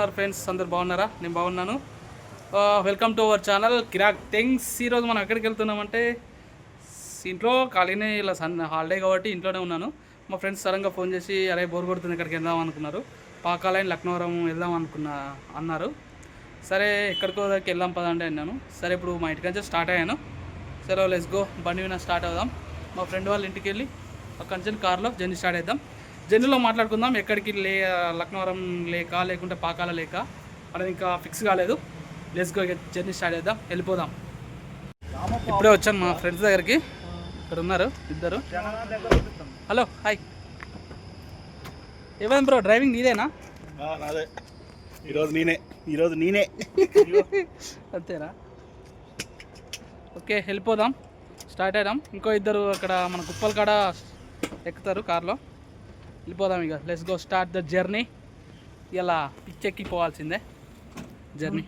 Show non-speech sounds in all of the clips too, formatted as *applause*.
ఉన్నారు ఫ్రెండ్స్? అందరు బాగున్నారా? నేను బాగున్నాను. Welcome to our channel Kirak things. ఈరోజు మనం ఎక్కడికి వెళ్తున్నామంటే ఇంట్లో ఖాళీనే ఇలా సన్ హాలిడే కాబట్టి ఇంట్లోనే ఉన్నాను. మా ఫ్రెండ్స్ సడన్గా ఫోన్ చేసి అరే బోర్ కొడుతుంది ఇక్కడికి వెళ్దాం అనుకున్నారు. పాకాలైన్ లక్నవరం వెళ్దాం అనుకున్నా అన్నారు. సరే ఎక్కడికో దగ్గరికి వెళ్దాం పదండి అన్నాను. సరే ఇప్పుడు మా ఇంటికి నుంచి స్టార్ట్ అయ్యాను. సరే లెస్ గో బండి మీద స్టార్ట్ అవుదాం. మా ఫ్రెండ్ వాళ్ళ ఇంటికి వెళ్ళి అక్కడి నుంచి కార్లో జర్నీ స్టార్ట్ అవుదాం జర్నీలో మాట్లాడుకుందాం ఎక్కడికి లే లక్నవరం లేక లేకుంటే పాకాల లేక. అనేది ఇంకా ఫిక్స్ కాలేదు. లెస్ గో జర్నీ స్టార్ట్ చేద్దాం వెళ్ళిపోదాం. ఇప్పుడే వచ్చాను మా ఫ్రెండ్స్ దగ్గరికి. ఇక్కడ ఉన్నారు ఇద్దరు. హలో హాయ్ ఏమైంది బ్రో డ్రైవింగ్ నీదేనా? నాదే. ఈరోజు నేనే. ఈరోజు నేనే. *laughs* అంతేనా? ఓకే వెళ్ళిపోదాం. స్టార్ట్ అయ్యాం ఇంకో ఇద్దరు అక్కడ మన కుప్పల కాడ ఎక్కుతారు కార్లో. వెళ్ళిపోదాం ఇక. Let's go start the journey ఇలా పిచ్చెక్కి పోవాల్సిందే జర్నీ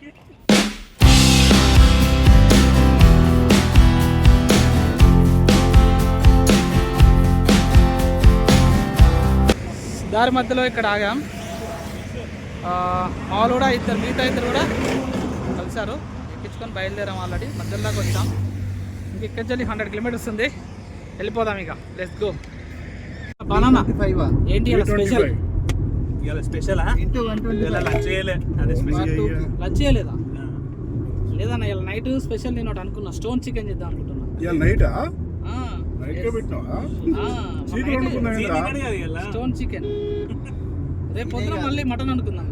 దారి మధ్యలో ఇక్కడ ఆగాం. వాళ్ళు కూడా ఇద్దరు మిగతా ఇద్దరు కూడా కలిసారు ఎక్కించుకొని బయలుదేరాం ఆల్రెడీ. మధ్యలో దాకా వచ్చాం. ఇంక ఇక్కడి నుంచి హండ్రెడ్ కిలోమీటర్స్ ఉంది. వెళ్ళిపోదాం ఇక. లెట్స్ గో బనానా ఏంటి స్పెషల్ ఇవాళ స్పెషలా ఇలా లంచ్ చేయలే. అదే స్పెషల్ లంచ్ చేయలేదా? లేదన్న ఇలా నైట్ స్పెషల్ నేను ఒకటి అనుకున్నా. స్టోన్ చికెన్ చేద్దాం అనుకుంటున్నా. ఇవాళ నైటా స్టోన్ చికెన్ రేపు పొద్దున మళ్ళీ మటన్ అనుకుందాం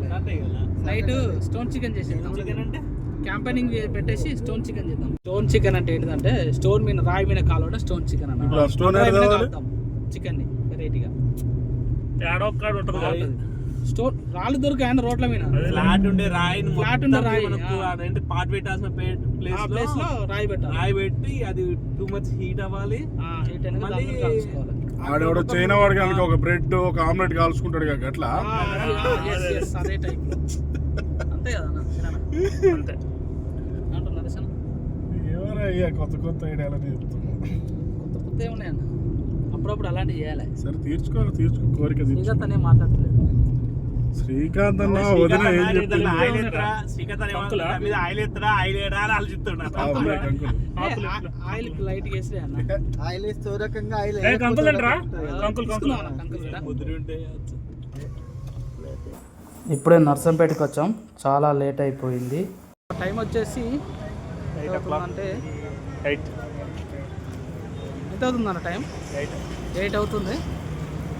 నైట్ స్టోన్ చికెన్ చేసేద్దాం. చికెన్ అంటే? క్యాంపెనింగ్ పెట్టేసి స్టోన్ చికెన్ చేద్దాం. స్టోన్ చికెన్ అంటే ఏంటంటే స్టోన్ మీద రాయి మీద కాలువడం స్టోన్ చికెన్ ఏడ కావాలి? చికెన్ని. తేడా ఒక్కడ ఉంటుంది స్టోన్ రాళ్ళు దొరికాయండి రోడ్ల మీద. ఫ్లాట్ ఉండే రాయి Flat ఉండే రాయి. అదేంటి పాట్ పెట్టాల్సిన ప్లేస్ ప్లేస్లో రాయి పెట్టాలి. రాయి పెట్టి అది టూ మచ్ హీట్ అవ్వాలి. అనేది. ఆడెవడో చైనా వాడు కనుక ఒక బ్రెడ్ ఒక ఆమ్లెట్ కాల్చుకుంటాడు కాక అట్లా? అదే టైప్ అంతే కదా? అంతే. అంటున్నారు కొత్త కొత్త ఐడియాలు చెప్తున్నావు కొత్త కొత్త ఏమున్నాయన్న? అప్పుడప్పుడు అలాంటివి చేయాలి. సరే తీర్చుకో తీర్చుకో కోరిక ఇంకా తనే మాట్లాడలేదు శ్రీకాంత్ అన్న వదిన ఏం చెప్పింది ఆయిల్ శ్రీకాంత్ అని అని లైట్ వేసి అన్న. వేస్తే రకంగా అన్న, కంకులు ఇప్పుడే నర్సంపేటకి వచ్చాం. చాలా లేట్ అయిపోయింది. టైం వచ్చేసి ఎంత ఎయిట్. ఎంత అవుతుందన్న టైం? ఎయిట్ అవుతుంది.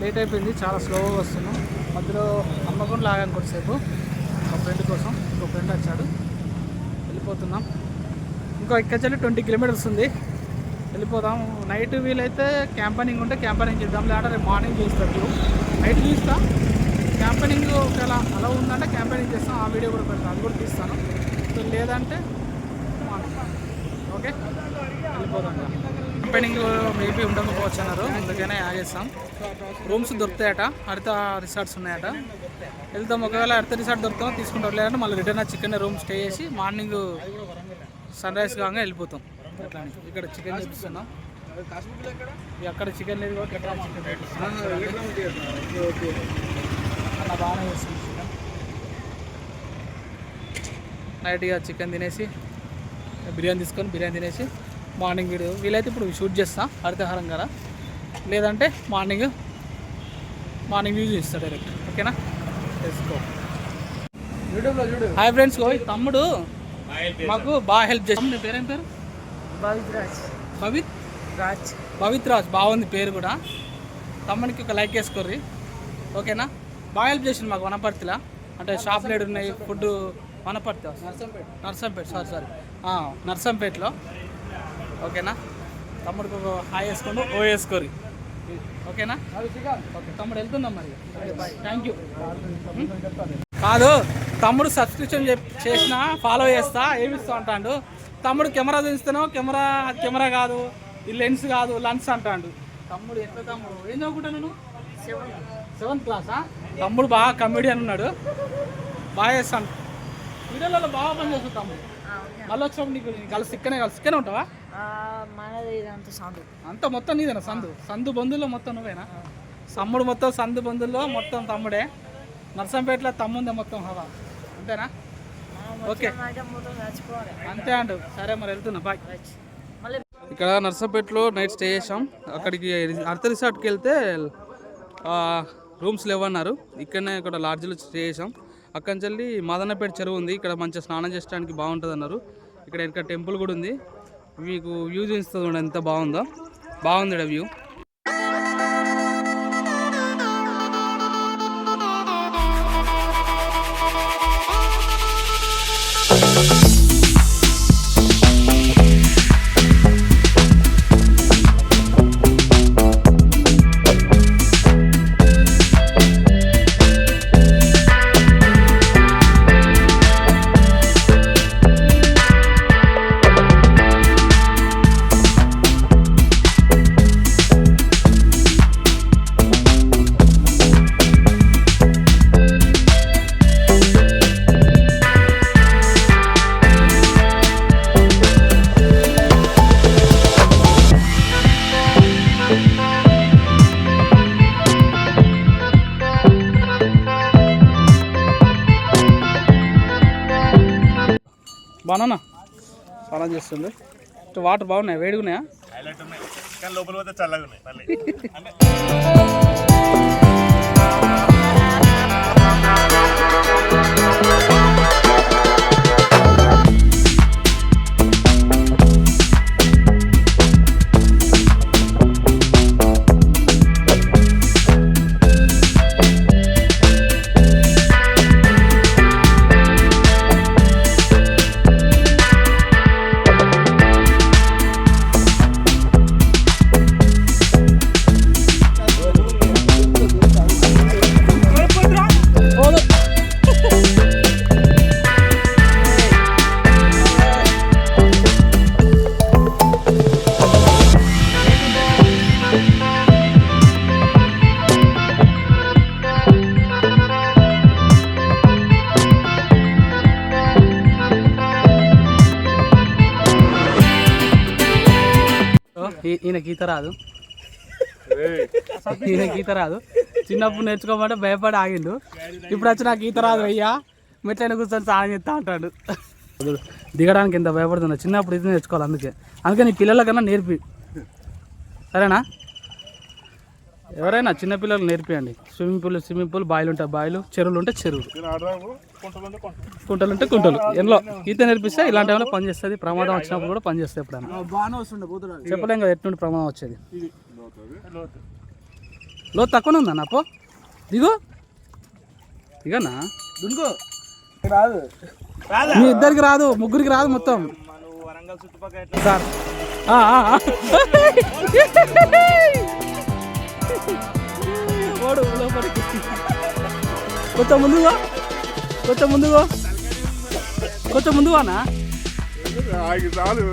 లేట్ అయిపోయింది చాలా స్లోగా వస్తున్నాం. మధ్యలో అమ్మకుండా లాగాను కొద్దిసేపు. మా ఫ్రెండ్ కోసం ఒక ఫ్రెండ్ వచ్చాడు. వెళ్ళిపోతున్నాం. ఇంకో ఇక్కడ ట్వంటీ కిలోమీటర్స్ ఉంది. వెళ్ళిపోదాం. నైట్ వీలైతే క్యాంపెనింగ్ ఉంటే క్యాంపెనింగ్ చేద్దాం. లేదంటే రేపు మార్నింగ్ చూస్తారు నైట్ చూస్తా. క్యాంపెనింగ్ ఒకవేళ అలా ఉందంటే క్యాంపెనింగ్ చేస్తాం. ఆ వీడియో కూడా పెడతాను అది కూడా తీస్తాను. సో లేదంటే ఓకే వెళ్ళిపోదాం ఓపెనింగ్ మేబీ ఉండకపోవచ్చు అన్నారు. అందుకనే ఆగేస్తాం రూమ్స్ దొరుకుతాయట. హరిత రిసార్ట్స్ ఉన్నాయట. వెళ్తాం ఒకవేళ హరిత రిసార్ట్ దొరుకుతాం తీసుకుంటాం లేదంటే మళ్ళీ రిటర్న్ చికెన్ రూమ్ స్టే చేసి మార్నింగ్ సన్ రైజ్ కాగా వెళ్ళిపోతాం. అట్లా ఇక్కడ చికెన్ చూపిస్తున్నాం అక్కడ చికెన్ లేదు కాబట్టి అలా బాగానే చేస్తుంది చికెన్. నైట్గా చికెన్ తినేసి బిర్యానీ తీసుకొని బిర్యానీ తినేసి మార్నింగ్ వీడియో. వీలైతే ఇప్పుడు షూట్ చేస్తా హరితహారం కదా లేదంటే మార్నింగ్ మార్నింగ్ వ్యూ చూస్తా డైరెక్ట్ ఓకేనా? తెలుసుకో హాయ్ ఫ్రెండ్స్ తమ్ముడు మాకు బాగా హెల్ప్ చేసి నీ పేరేం పేరు? భవిత్ రాజ్. భవిత్? రాజ్. భవిత్ రాజ్ బాగుంది పేరు కూడా. తమ్మునికి ఒక లైక్ వేసుకోర్రి. ఓకేనా? బాగా హెల్ప్ చేసింది మాకు వనపర్తిలో. అంటే షాప్ లేడు ఉన్నాయి food Wanaparthy Narsampet. Narsampet sorry sorry నర్సంపేటలో. ఓకేనా? తమ్ముడికి ఒక హాయ్ వేసుకోండి. ఓ వేసుకోరి. ఓకేనా? ఓకే తమ్ముడు వెళ్తున్నాం మరి? థ్యాంక్ యూ కాదు తమ్ముడు సబ్స్క్రిప్షన్ చేసిన ఫాలో చేస్తా ఏమి ఇస్తా అంటాడు. తమ్ముడు కెమెరా చూపిస్తాను కెమెరా కెమెరా కాదు ఈ లెన్స్ కాదు లెన్స్ అంటాడు. తమ్ముడు ఎట్లా తమ్ముడు? ఏం చదువుకుంటా నేను సెవెంత్ క్లాసా తమ్ముడు బాగా కమెడియన్ ఉన్నాడు. బాగా చేస్తాను వీడియోలలో బాగా పని తమ్ముడు. మళ్ళీ వచ్చినప్పుడు నీకు కలిసి ఇక్కనే కలిసి ఇక్కనే ఉంటావా? మనది ఇదంతా సాందు. అంత మొత్తం నీదేనా సందు? సందు బంధువుల్లో మొత్తం నువ్వేనా? సమ్ముడు మొత్తం సందు బంధువుల్లో మొత్తం తమ్ముడే. నర్సంపేటలో తమ్ముందే మొత్తం హవా. అంతేనా? ఓకే. అంతే అండు. సరే మరి వెళ్తున్నా. బాయ్. మళ్ళీ ఇక్కడ నర్సంపేటలో నైట్ స్టే చేసాం అక్కడికి అర్త రిసార్ట్కి వెళ్తే రూమ్స్ లేవన్నారు. ఇక్కడనే ఇక్కడ లాడ్జ్లో స్టే చేసాం అక్కడి నుంచి వెళ్ళి మాదన్నపేట చెరువు ఉంది. ఇక్కడ మంచిగా స్నానం చేయడానికి బాగుంటుంది అన్నారు ఇక్కడ ఇక్కడ టెంపుల్ కూడా ఉంది. మీకు వ్యూ చూస్తుంది ఎంత బాగుందో. బాగుంది వ్యూ బాగున్నా స్నానం చేస్తుంది. ఇటు వాటర్ బాగున్నాయి? వేడిగా ఉన్నాయా హైలైట్ ఉన్నాయి. కానీ లోపల పోతే చల్లగా ఉన్నాయి *laughs* ఈయన గీత రాదు. ఈయన గీత రాదు. చిన్నప్పుడు నేర్చుకోమంటే భయపడి ఆగిండు. ఇప్పుడు వచ్చి నాకు గీత రాదు అయ్యా. మెట్లైన కూర్చొని స్నానం చేస్తా అంటాడు. దిగడానికి ఎంత భయపడుతున్నా? చిన్నప్పుడు ఇది నేర్చుకోవాలి అందుకే. అందుకే నీ పిల్లలకన్నా నేర్పి. సరేనా? ఎవరైనా చిన్నపిల్లలు నేర్పియండి. స్విమ్మింగ్ పూల్ స్విమ్మింగ్ పూల్ బాయిలు ఉంటాయి బాయిలు. చెరువులు ఉంటే చెరువులు. కొంటలు కొంట కుంటలు. ఉంటే కుంటలు. ఎంలో ఈత నేర్పిస్తే ఇలాంటి ఏమైనా పని చేస్తుంది? ప్రమాదం వచ్చినప్పుడు కూడా పని చేస్తే ఎప్పుడైనా. చెప్పలేం కదా ఎట్నుండి ప్రమాదం వచ్చేది? లో తక్కువనే ఉందా నాపో దిగు. దిగనా? దునుకో రాదు. మీ ఇద్దరికి రాదు ముగ్గురికి రాదు మొత్తం. సార్. ఆ, ఆ, ఆ. ఓడు లోపలికి కొంచెం ముందుగా కొంచెం ముందుగా కొంచెం ముందుగానా ఆగి చాలు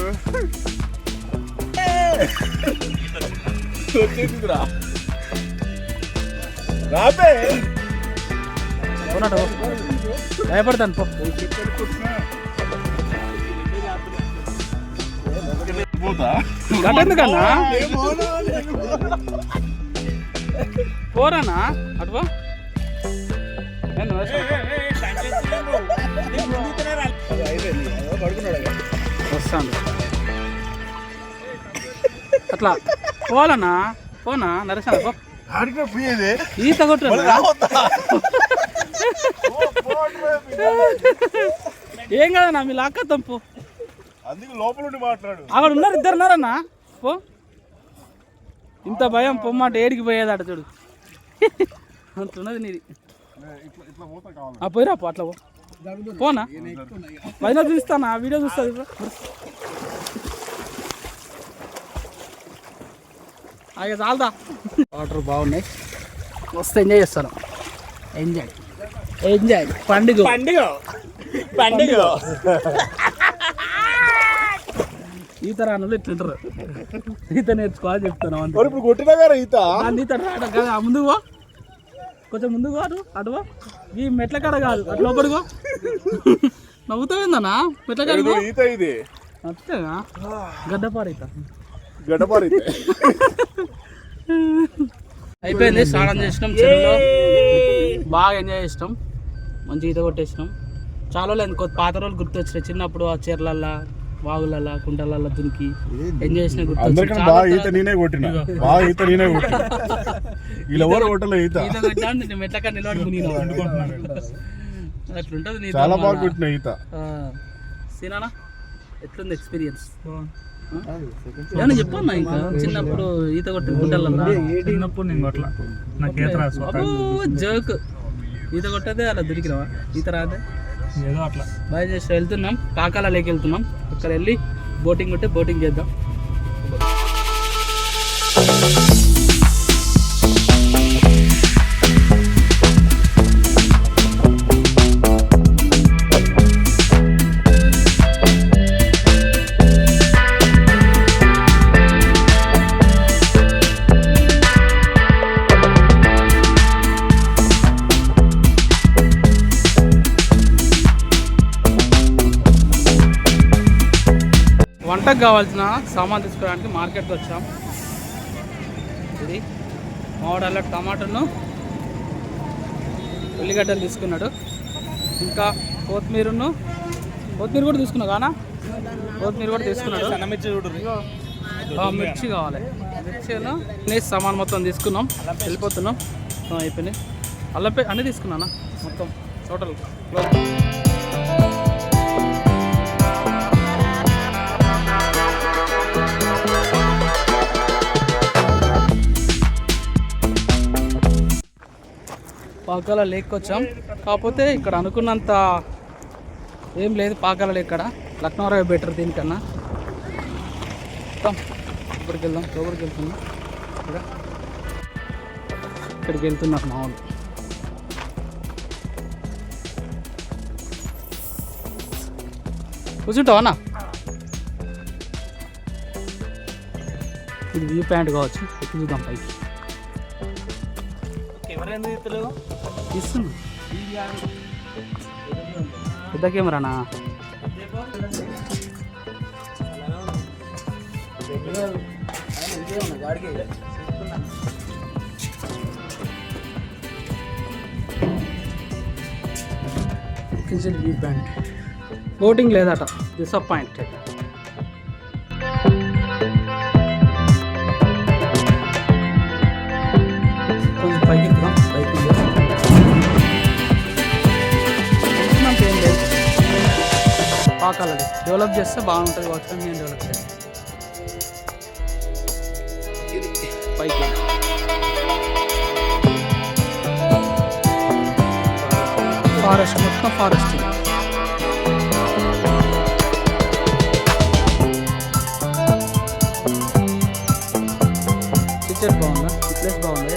రాబే పోనాడు భయపడతాను పో పోతా గట్టెందుకన్నా పోరానా? అటు పో. ఏంది వేసుకో. వస్తాను. అట్లా. పోవాలన్నా పోనా? నరేశాను పో. ఈత కొట్టు. ఏం కాదన్నా? మీ లాక్క తంపు. అందుకు లోపల ఉండి మాట్లాడు. అక్కడ ఉన్నారు ఇద్దరు ఉన్నారన్నా? పో. ఇంత భయం పొమ్మాట ఏడికి పోయేదట చూడు. అంటున్నది నీది. పోయిరా పో అట్లా పో. పోనా? పైన చూస్తానా? వీడియో చూస్తుంది అయ్యా చాలదా? వాటర్ బాగున్నాయి. మస్తు ఎంజాయ్ చేస్తాను ఎంజాయ్. ఎంజాయ్. పండుగ. పండుగ. పండుగ. *laughs* ఈత రానులు ఇట్లుంటారు ఈత నేర్చుకోవాలని చెప్తాను అంతే ఇప్పుడు కొట్టినా గారా ఈత? దాన్ని ఈత రావడం కాదు. ముందుకు కొంచెం ముందుకు అటు ఈ మెట్ల కాడ కాదు. అటు లోపలికో నవ్వుతావేందన్నా మెట్ల కాడ ఈత ఇది. అంతేనా గడ్డపార ఈత. గడపారి అయిపోయింది. స్నానం చేసినాం చెరువులో. బాగా ఎంజాయ్ చేసినాం. మంచి ఈత కొట్టేసినాం. చాలా రోజులు పాత రోజులు గుర్తొచ్చినాయి. చిన్నప్పుడు ఆ చీరలల్లా. వాగులల్లా కుంటలల్లా దునికి ఎంజాయ్ చేసిన బాగా ఈత నేనే కొట్టిన. బాగా ఈత నేనే కొట్టిన. *laughs* వీళ్ళు ఎవరు కొట్టలే ఈత? ఈత కొట్టాను నేను మెట్లక్కడ నిలబడి మునిగిన *laughs* అట్లుంటుంది నీతో చాలా బాగా మన- కొట్టిన ఈత. ఆ, సీనానా? ఎట్లుంది ఎక్స్పీరియన్స్ ఏమన్నా చెప్పన్నా ఇంకా? చిన్నప్పుడు ఈత కొట్టిన చిన్నప్పుడు నేను కొట్ల. నాకు ఈత జోక్. ఈత కొట్టదే అలా దొరికినావా ఈత రాదే? ఏదో అట్లా. బాయ్ చేసి వెళ్తున్నాం. కాకాల లేక్ వెళ్తున్నాం. అక్కడ వెళ్ళి బోటింగ్ ఉంటే బోటింగ్ చేద్దాం. వంటకు కావాల్సిన సామాన్ తీసుకోవడానికి మార్కెట్కి వచ్చాం. ఇది మామిడాల టమాటాను ఉల్లిగడ్డలు తీసుకున్నాడు. ఇంకా కొత్తిమీరను కొత్తిమీర కూడా తీసుకున్నావు కానా? కొత్తిమీర కూడా తీసుకున్నాడు. మిర్చి కావాలి. మిర్చిను అన్ని సామాన్ మొత్తం తీసుకున్నాం. వెళ్ళిపోతున్నాం. అయిపోయినాయి. అల్లపే అన్నీ తీసుకున్నానా? మొత్తం టోటల్. పాకాల లేక్ వచ్చాం. కాకపోతే ఇక్కడ అనుకున్నంత ఏం లేదు పాకాల లేక్ ఇక్కడ. లక్నవరావు బెటర్ దీనికన్నా. ఇక్కడికి వెళ్దాం. లోపలికి వెళ్తున్నాం. ఇక్కడ. ఇక్కడికి వెళ్తున్నారు మా వాళ్ళు. కూర్చుంటావా ఇది వ్యూ ప్యాంట్ కావచ్చు. ఎక్కి చూద్దాం పైకి. ఎవరైంది ఎందుకు తీస్తున్నా పెద్ద కెమెరానా? కిచెన్ బోటింగ్ లేదట. డిసప్పాయింటెడ్ పాకాలది డెవలప్ చేస్తే బాగుంటుంది వర్క్ ఫ్రమ్ నేను డెవలప్ చేస్తాను పైకి ఫారెస్ట్ మొత్తం ఫారెస్ట్ పిక్చర్ బాగుందా? ప్లేస్ బాగుంది?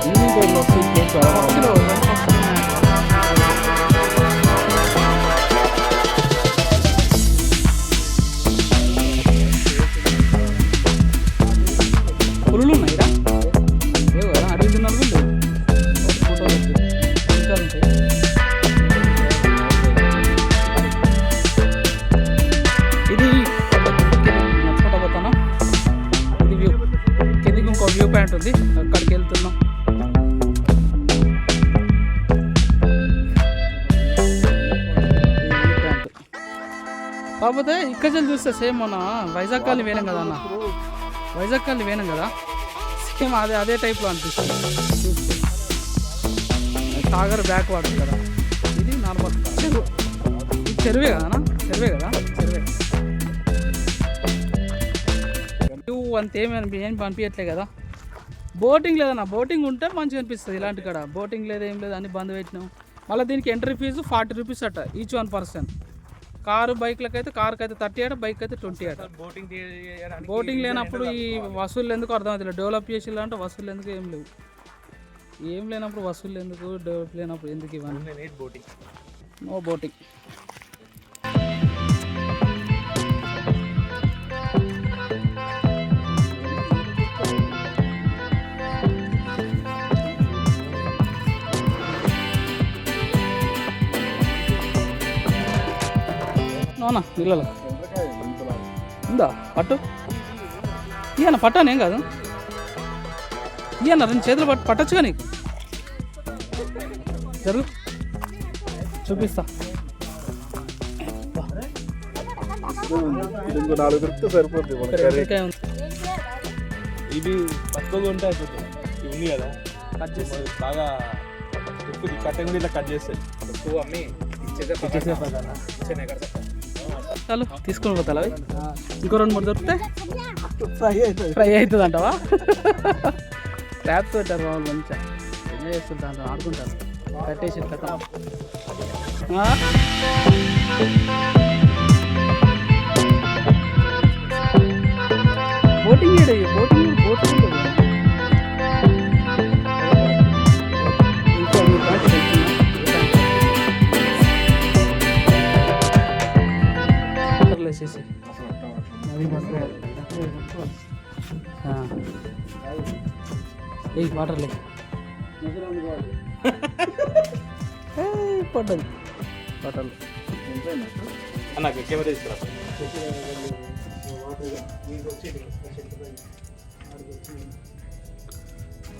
ఈవినింగ్ టైంలో ప్లేస్ బాగుంది. ఇది నడుచుకుంటా పోతాను ఇది వ్యూ కిందికి ఇంకో వ్యూ పాయింట్ ఉంది. అక్కడికి వెళ్తున్నాం. కాకపోతే ఇక్కడ నుంచి చూస్తే సేమ్ మన వైజాగ్ కాలి వేనాం కదా అన్న. వైజాగ్ కాలి వేనాం కదా? సేమ్ అదే అదే టైప్లో అనిపిస్తుంది. సాగర్ బ్యాక్ వాటర్ కదా. ఇది నార్మల్ చెరువు ఇది చెరువే కదా అన్న? చెరువే కదా? చెరువే. నువ్వు అంతేమి అనిపి ఏం పంపించట్లే కదా. బోటింగ్ లేదన్నా. బోటింగ్ ఉంటే మంచిగా అనిపిస్తుంది ఇలాంటి కాడ. బోటింగ్ లేదు ఏం లేదు అన్ని బంద్ పెట్టినాం. మళ్ళీ దీనికి ఎంట్రీ ఫీజు ఫార్టీ రూపీస్ అట ఈచ్ వన్ పర్సన్. కారు బైక్లకి అయితే కారుకి అయితే థర్టీ అట బైక్ అయితే ట్వంటీ అట. బోటింగ్ బోటింగ్ లేనప్పుడు ఈ వసూళ్ళు ఎందుకు అర్థమవుతుంది డెవలప్ చేసి అంటే వసూళ్ళు ఎందుకు ఏం లేవు. ఏం లేనప్పుడు వసూళ్ళు ఎందుకు? డెవలప్ లేనప్పుడు ఎందుకు ఇవన్నీ? ఎయిట్ బోటింగ్ నో బోటింగ్ అవునా నీళ్ళలో ఉందా? పట్టు? ఇయ్యన్న పట్టానేం కాదు. ఇయ్యన్న రెండు చేతులు పట్టు పట్టచ్చుగా నీకు? జరుగు. చూపిస్తా. ఇంకో నాలుగు మన కర్రీ. ఇది తక్కువగా ఉంటే అయిపోతుంది ఇవి ఉంది కదా. కట్ చేస్తే బాగా ఎక్కువ కట్టె కూడా ఇట్లా కట్ చేస్తాయి. ఎక్కువ అమ్మి. చాలు తీసుకొని పోతా అవి? ఇంకో రెండు మూడు దొరికితే? ఫ్రై అవుతుంది ఫ్రై అవుతుంది అంటావా ట్యాప్ పెట్టారు వాళ్ళు మంచిగా. ఎంజాయ్ చేస్తుంటారు ఆడుకుంటారు. కట్టేసి బోటింగ్ బోటింగ్ బోటింగ్ వేసేసి ఏ వాటర్లే పడ్డది. వాటర్లో నాకు కెమెరా తీసుకురా.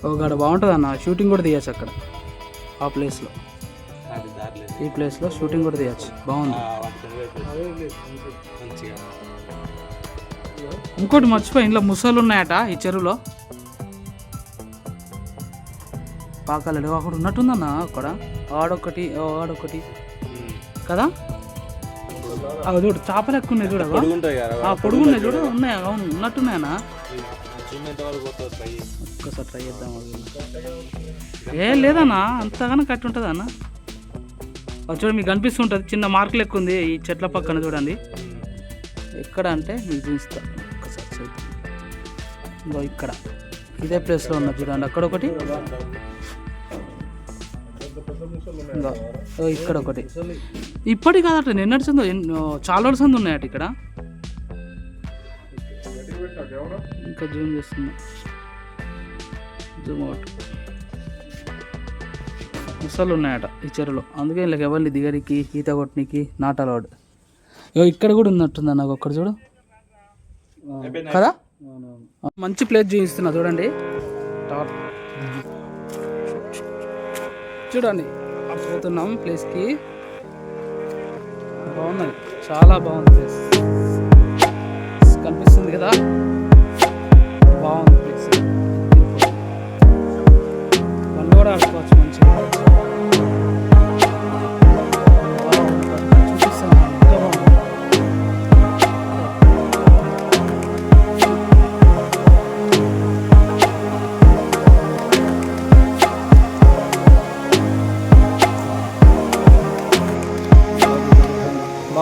ఒక బాగుంటుంది అన్న షూటింగ్ కూడా తీయచ్చు అక్కడ. ఆ ప్లేస్లో ఈ ప్లేస్లో షూటింగ్ కూడా తీయచ్చు. బాగుంది. ఇంకోటి మర్చిపోయి ఇంట్లో ముసలు ఉన్నాయట ఈ చెరువులో. పాకాలడు అక్కడ ఉన్నట్టుందన్న అక్కడ? ఆడొకటి ఆడొకటి కదా? అవి చూడు చేపలు ఎక్కువ ఉన్నాయి కదా ఆ పొడుగున్నాయి చూడు ఉన్నాయి అవును ఉన్నట్టున్నాయనా ఒక్కసారి ట్రై చేద్దాం ఏ లేదన్నా అంతగానో కట్టి ఉంటుంది అన్న చూడండి మీకు కనిపిస్తుంటుంది చిన్న మార్కులు ఎక్కువ ఉంది ఈ చెట్ల పక్కన చూడండి. ఎక్కడ అంటే మీకు చూపిస్తా. ఒక్కసారి చూద్దాం. ఇక్కడ. ఇదే ప్లేస్లో ఉన్న చూడండి అక్కడ ఒకటి. ఇక్కడ ఒకటి. ఇప్పటి కాదట నిన్నటి సందు ఎన్నో చాలా రోజుల సందు ఉన్నాయట ఇక్కడ. ఇంకా జూమ్ చేస్తున్నా. Zoom out. ముసలు ఉన్నాయట ఈ చెరువులో. అందుకే ఇలా ఎవరిని దిగరికి ఈత కొట్టనికి నాట్ అలౌడ్ ఇగో ఇక్కడ కూడా ఉన్నట్టుందా నాకు ఒక్కడ చూడు? కదా? మంచి ప్లేస్ చూపిస్తున్నా చూడండి. టాప్. చూడండి. పోతున్నాం ప్లేస్కి. బాగున్నది. చాలా బాగుంది ప్లేస్. కనిపిస్తుంది కదా?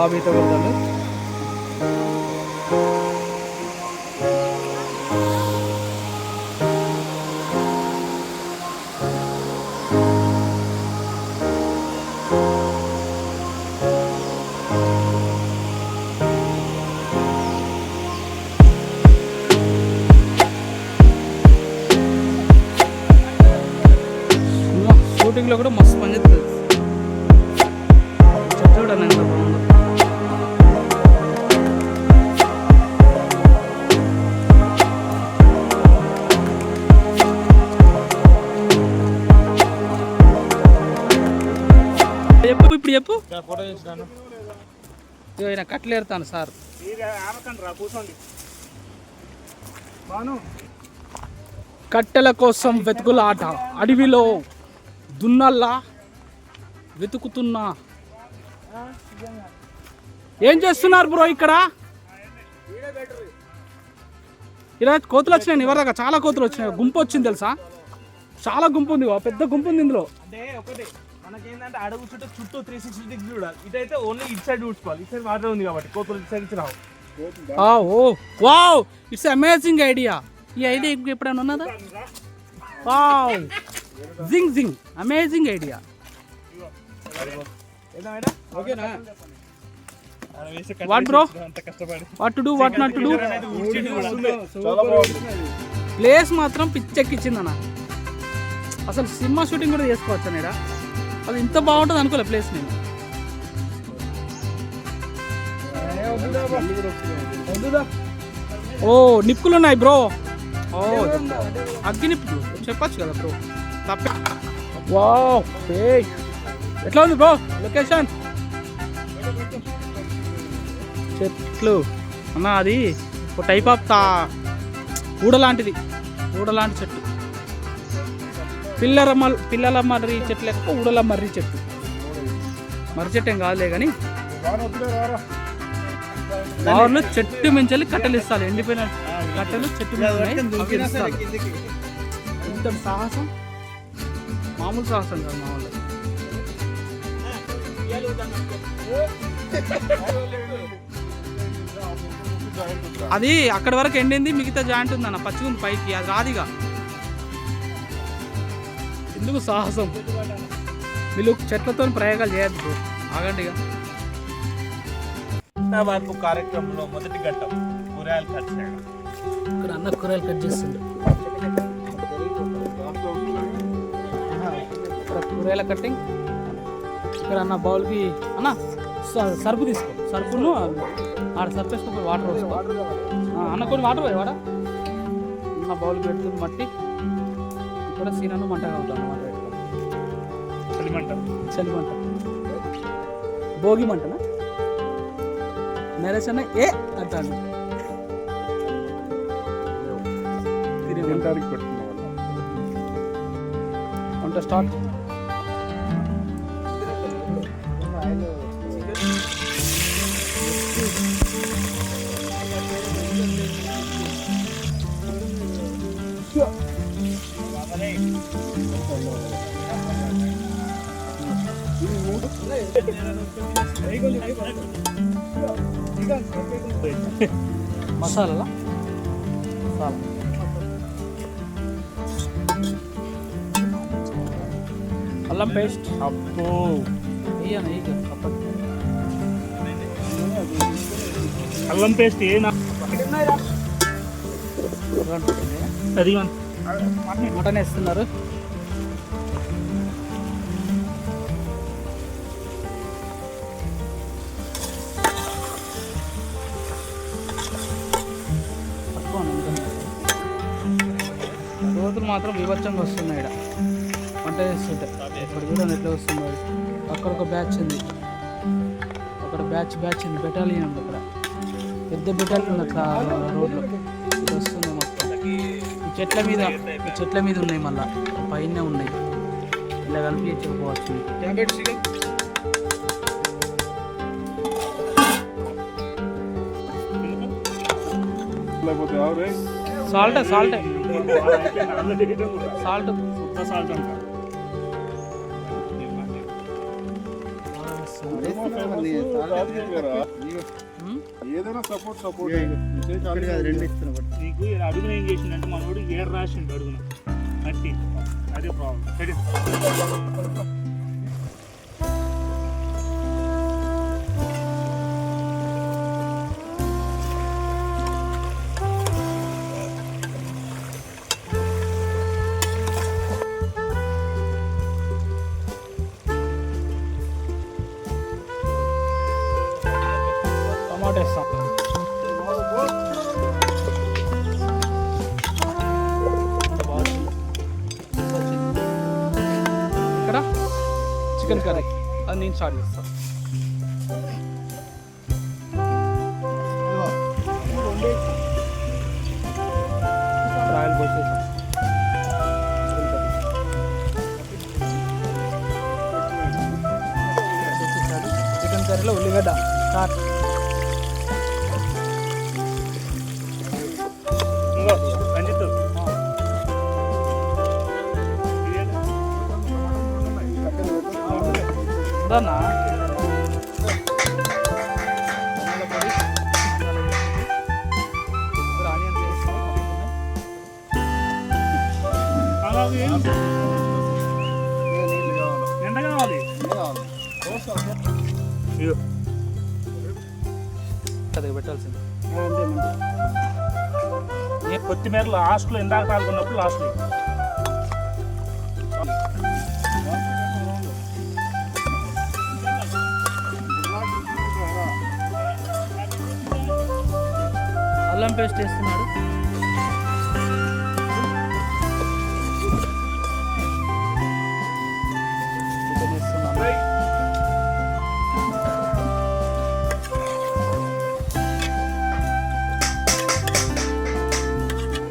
প্রভাবিত করতে হবে ఇదిగో ఈయన కట్టలు ఏరుతాను సార్. కట్టెల కోసం వెతుకుల ఆట అడవిలో దున్నల్లా వెతుకుతున్నా. ఏం చేస్తున్నారు బ్రో ఇక్కడ? ఇలా కోతులు వచ్చినాయి ఇవరిదాకా చాలా కోతులు వచ్చినాయి. గుంపు వచ్చింది తెలుసా? చాలా గుంపు ఉంది పెద్ద గుంపు ఉంది ఇందులో. అంటే ఒకటి. మనకేంటంటే అడుగు చుట్టూ చుట్టూ త్రీ సిక్స్టీ డిగ్రీ చూడాలి. ఇదైతే ఓన్లీ ఇటు సైడ్ చూసుకోవాలి. ఇటు సైడ్ వాటర్ ఉంది కాబట్టి కోతులు ఇటు సైడ్ రావు. Oh wow it's amazing idea ఈ ఐడియా ఎప్పుడైనా ఉన్నదా? Wow zing zing amazing idea ఓకేనా? What bro? What to do what not to do? Place మాత్రం పిచ్చెక్కిచ్చిందన్న. అసలు సినిమా షూటింగ్ కూడా చేసుకోవచ్చు అన్న అది ఇంత బాగుంటుంది అనుకోలే ప్లేస్ నేను. ఓ నిప్పులు ఉన్నాయి బ్రో. ఓ అగ్గిని చెప్పచ్చు కదా బ్రో. తప్ప. ఎట్లా ఉంది బ్రో లొకేషన్? చెట్లు. అన్న అది ఒక టైప్ ఆఫ్ తా ఊడ లాంటిది. ఊడ లాంటి చెట్టు. పిల్లల పిల్లల మర్రి చెట్లు లెక్క ఊడల మర్రి చెట్టు మర్రి చెట్టు ఏం కాదులే కానీ బావులు చెట్టు మించాలి కట్టెలు ఇస్తారు ఎండిపోయిన కట్టెలు చెట్టు. ఇంత సాహసం? మామూలు సాహసం కాదు మామూలు. *laughs* అది అక్కడ వరకు ఎండింది మిగతా జాయింట్ ఉందన్న పచ్చిగా ఉంది పైకి అది రాదిగా ఎందుకు సాహసం? వీళ్ళు చెట్లతో ప్రయోగాలు చేయద్దు. ఆగండి ఇక. కార్యక్రమంలో మొదటి ఘట్టం కూరగాయలు కట్ చేయడం. ఇక్కడ అన్న కూరగాయలు కట్ చేస్తుండే. ఇక్కడ కూరగాయల కట్టింగ్ ఇక్కడ అన్న బౌల్కి అన్న సరుపు తీసుకో. సరుపును ఆడ సర్ఫ్ వేసుకొని వాటర్ అన్న కొన్ని వాటర్ పోయి వాడ? అన్న బౌల్ పెడుతుంది మట్టి. మంటగా ఉంటాను మంట పెట్టుకో చలి మంట భోగి మంటనా నరేష్ అన్న ఏ? అంటాడు. వంట స్టార్ట్. మసాలా మసాలా అల్లం పేస్ట్. అప్పు అల్లం పేస్ట్ ఏ అది మటన్ వేస్తున్నారు. వివచ్చంగా వస్తున్నాయి ఇక్కడ వంట చేస్తుంటే ఇప్పుడు కూడా ఎట్లా వస్తుంది. అక్కడ ఒక బ్యాచ్ ఉంది. అక్కడ బ్యాచ్ బ్యాచ్ ఉంది. బెటాలియన్ ఉంది అక్కడ. పెద్ద బెటాలియన్ ఉంది అట్లా రోడ్లో. ఇది వస్తుంది మొత్తం. ఈ చెట్ల మీద ఈ చెట్ల మీద ఉన్నాయి మళ్ళా. పైన ఉన్నాయి. ఇలా కనిపించకపోవచ్చు లేకపోతే ఎవరే సాల్ట్. సాల్ట్. సాల్ట్ సాల్ట్ ఏదైనా సపోర్ట్ సపోర్ట్ నీకు అడుగున ఏం చేసిందంటే మనోడు ఏడు రాసిండు అడుగున. మట్టి. అదే ప్రాబ్లం చికెన్ కర్రీ అది నేను స్టార్ట్ చేస్తాను ఆయిల్ పోసేసాం చికెన్ కర్రీలో ఉల్లిగడ్డ స్టార్ట్ ఉందన్నా ఎంత కావాలి పెట్టాల్సింది ఏ కొత్తిమీర లాస్ట్లో ఇందాక పాల్గొన్నప్పుడు లాస్ట్లో. అల్లం పేస్ట్ వేస్తున్నాడు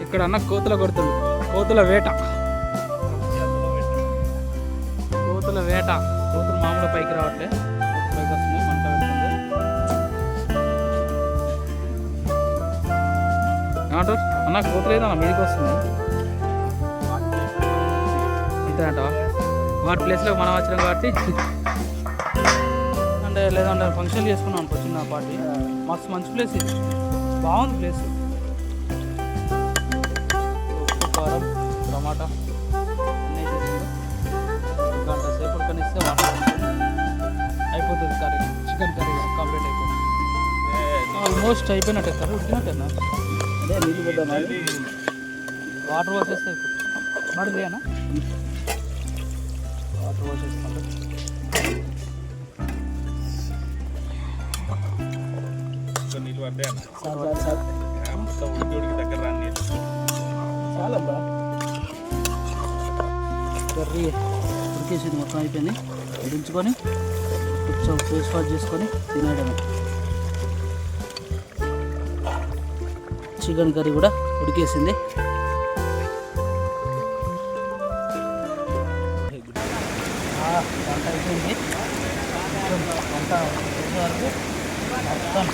ఇక్కడ అన్న కోతుల కొడుతుంది. కోతుల వేట. అన్న కోతులు అన్న మీదకి వస్తుంది. అంతే అంట. వాటి ప్లేస్లో మనం వచ్చినాం కాబట్టి. అంటే లేదంటే ఫంక్షన్ చేసుకున్నాం అనుకో చిన్న పార్టీ మస్తు మంచి ప్లేస్ ఇది. బాగుంది ప్లేస్ ఉప్పు కారం టమాటా అన్నీ గంట సేపు కనిస్తే వాటర్ అయిపోతుంది కర్రీ చికెన్ కర్రీ కంప్లీట్ అయిపోతుంది. ఆల్మోస్ట్ అయిపోయినట్టే కర్రీ ఉడికినట్టేనా? వాటర్ పోసేస్తే అయిపోతుంది. మరి లేనా వాటర్ ఇంకా నీళ్ళు పడ్డాయి? మొత్తం ఉడికి ఉడికి దగ్గర రాని నీళ్ళు. చాలబ్బా. కర్రీ ఉడికేసింది మొత్తం అయిపోయింది. ఉడించుకొని కొంచెం ఫేస్ వాష్ చేసుకొని తినేయడమే. చికెన్ కర్రీ కూడా ఉడికేసింది వంట అయిపోయింది వంట వరకు మొత్తం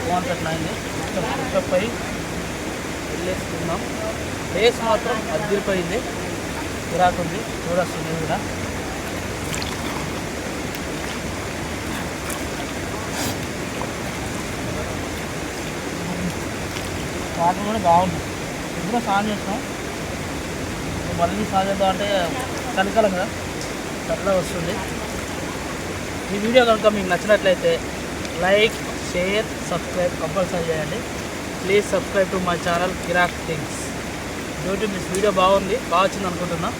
బాగుంటుంది అయింది మొత్తం పుషప్ అయ్యి వెళ్ళేసుకున్నాం ఫేస్ మాత్రం అద్దరిపోయింది గిరాకుంది చూడొస్తుంది కూడా వాటర్ కూడా బాగుంది. ఎప్పుడో స్నానం చేస్తాం మళ్ళీ స్నానం చేద్దాం అంటే చలికాలం కదా. అట్లా వస్తుంది. ఈ వీడియో కనుక మీకు నచ్చినట్లయితే లైక్ షేర్ సబ్స్క్రైబ్ కంపల్సరీ చేయండి. Please subscribe to my channel Kirak things. YouTube miss video బాగుంది బాగా వచ్చింది అనుకుంటున్నా.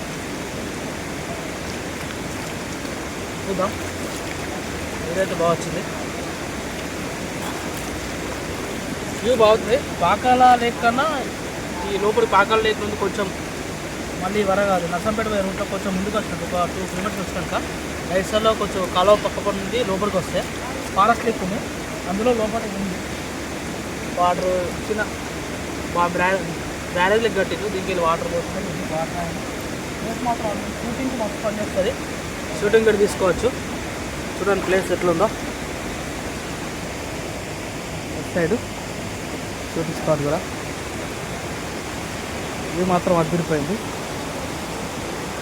చూద్దాం. వీడియో అయితే బాగా వచ్చింది. వ్యూ బాగుంది. పాకాల లేక్ కన్నా ఈ లోపలి పాకాల లేక్ నుండి కొంచెం మళ్ళీ వరగాదు నసంపేట నర్సంపేట పోయే రూట్లో కొంచెం ముందుకు వస్తుంది. ఒక టూ కిలోమీటర్స్ వచ్చినాక రైట్ సైడ్లో కొంచెం కాలువ పక్క నుండి లోపలికి వస్తే ఫారెస్ట్ లేక్ ఉంది. అందులో లోపలికి ఉంది. వాటర్ చిన్న మా బ్రా బ్యారేజ్ లెక్ కట్టింది దీనికి వెళ్ళి వాటర్ పోతుంది. వాటర్ ప్లేస్ మాత్రం షూటింగ్కి మొత్తం పనిచేస్తుంది. షూటింగ్ కూడా తీసుకోవచ్చు. చూడండి ప్లేస్ ఎట్లుందో. Left side. షూటింగ్ స్పాట్ కూడా. ఇది మాత్రం అదిరిపోయింది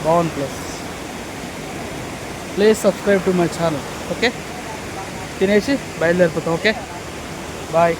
బాగుంది place. Please subscribe to my channel okay? తినేసి బయలుదేరిపోతాం ఓకే? బాయ్.